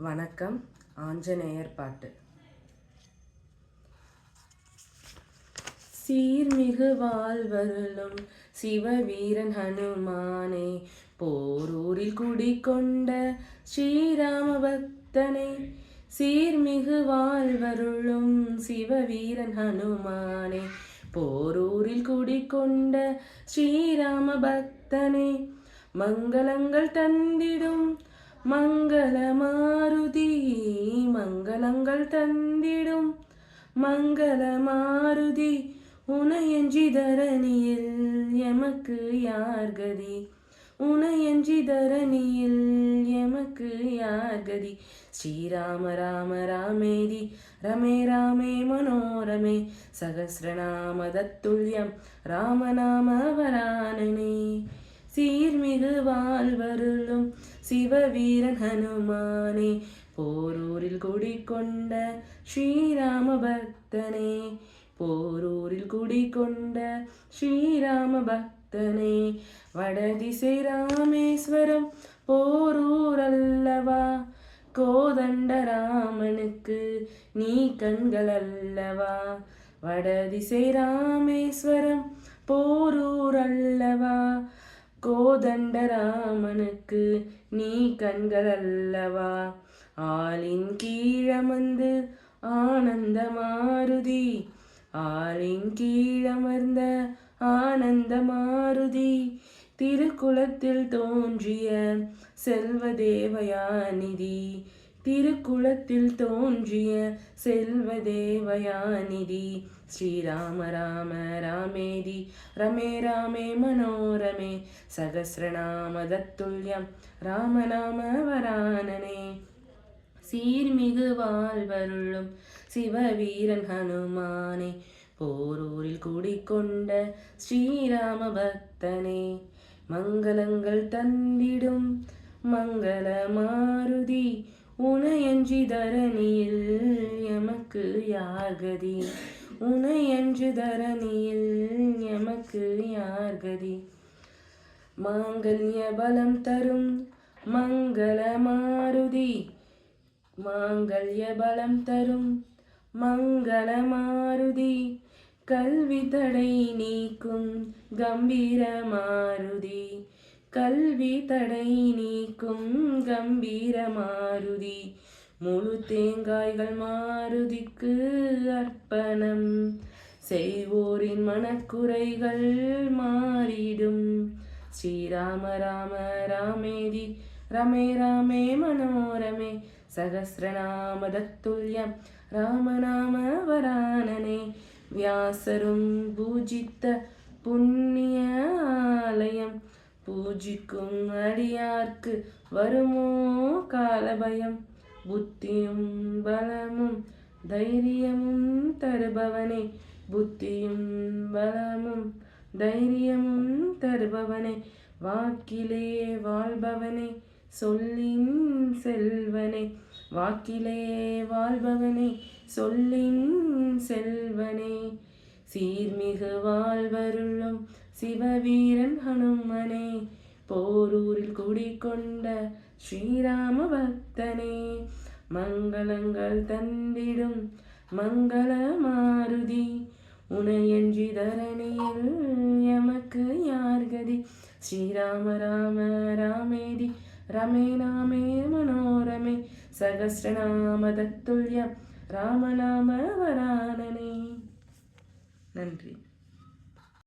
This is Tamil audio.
வணக்கம். ஆஞ்சநேயர் பாட்டு. சீர்மிகு வாழ்வருளும் சிவவீரன் ஹனுமானே போரூரில் குடிக்கொண்ட ஸ்ரீராம பக்தனை சீர்மிகு வாழ்வருளும் சிவவீரன் ஹனுமானே போரூரில் குடிக்கொண்ட ஸ்ரீராம பக்தனே மங்களங்கள் தந்திடும் மங்கள மாருதி மங்களங்கள் தந்திடும். மங்கள மாருதி உனையஞ்சிதரணியில் எமக்கு யார் கதி? உனையஞ்சிதரணியில் எமக்கு யார் கதி? ஸ்ரீராம ராம ராமேதி ரமே ராமே மனோரமே சகசிரநாம தத்துல்யம் ராமநாம வரானனே. சீர்மிகு வாழ்வருளும் சிவவீரன் ஹனுமானே போரூரில் குடிக்கொண்ட ஸ்ரீராம பக்தனே போரூரில் குடிக்கொண்ட ஸ்ரீராம பக்தனே வடதிசை ராமேஸ்வரம் போரூர் அல்லவா கோதண்ட ராமனுக்கு நீ கண்கள் அல்லவா வடதிசை ராமேஸ்வரம் போரூர் அல்லவா கோதண்டராமனுக்கு நீ கண்கள் அல்லவா? ஆளின் கீழமர்ந்து ஆனந்த மாருதி ஆளின் கீழமர்ந்த ஆனந்த மாருதி திருக்குளத்தில் தோன்றிய செல்வதேவயா நிதி திருக்குளத்தில் தோன்றிய செல்வ தேவயாநிதி ஸ்ரீராம ராம ராமேதி. ரமே ராமே மனோரமே சகசிரநாம தத்துல்யம் ராமநாம வரானனே சீர்மிகு வாழ்வருளும் சிவவீரன் ஹனுமானே போரூரில் குடிக்கொண்ட ஸ்ரீராம பக்தனே. மங்களங்கள் தந்திடும் மங்கள மாருதி உனையஞ்சி தரணியில் எமக்கு யாகதி உனையன்று தரணியில் எமக்கு யார்கதி? மாங்கல்ய பலம் தரும் மங்கள மாருதி. மாங்கல்ய பலம் தரும் மங்கள மாருதி. கல்வி தடை நீக்கும் கம்பீர மாருதி. கல்வி தடை நீக்கும் கம்பீர மாருதி. முழு தேங்காய்கள் மாருதிக்கு அர்ப்பணம். செய்வோரின் மனக்குறைகள் மாறிடும். ஸ்ரீராம ராம ராமேதி. ரமே ராமே மனோரமே. சகசிரநாம தத்துல்யம் ராமநாம வரானனே. வியாசரும் பூஜித்த புண்ணிய ஆலயம். பூஜிக்கும் அடியார்க்கு வருமோ காலபயம்? புத்தியும் பலமும் தைரியமும் தருபவனே. புத்தியும் பலமும் தைரியமும் தருபவனே. வாக்கிலே வாழ்பவனே சொல்லின் செல்வனே. வாக்கிலே வாழ்பவனே சொல்லின் செல்வனே. சீர்மிகு வாழ்வருள்ளும் சிவவீரன் ஹனுமனே போரூரில் குடிக்கொண்ட ஸ்ரீராம பக்தனே மங்களங்கள் தந்திடும் மங்கள மாருதி உனையன்றி தரணியில் எமக்கு யார் கதி? ஸ்ரீராம ராம ராமேதி ரமே நாமே மனோரமே சகசிரநாம தத்துல்யம் ராமநாம வரானனே. நன்றி.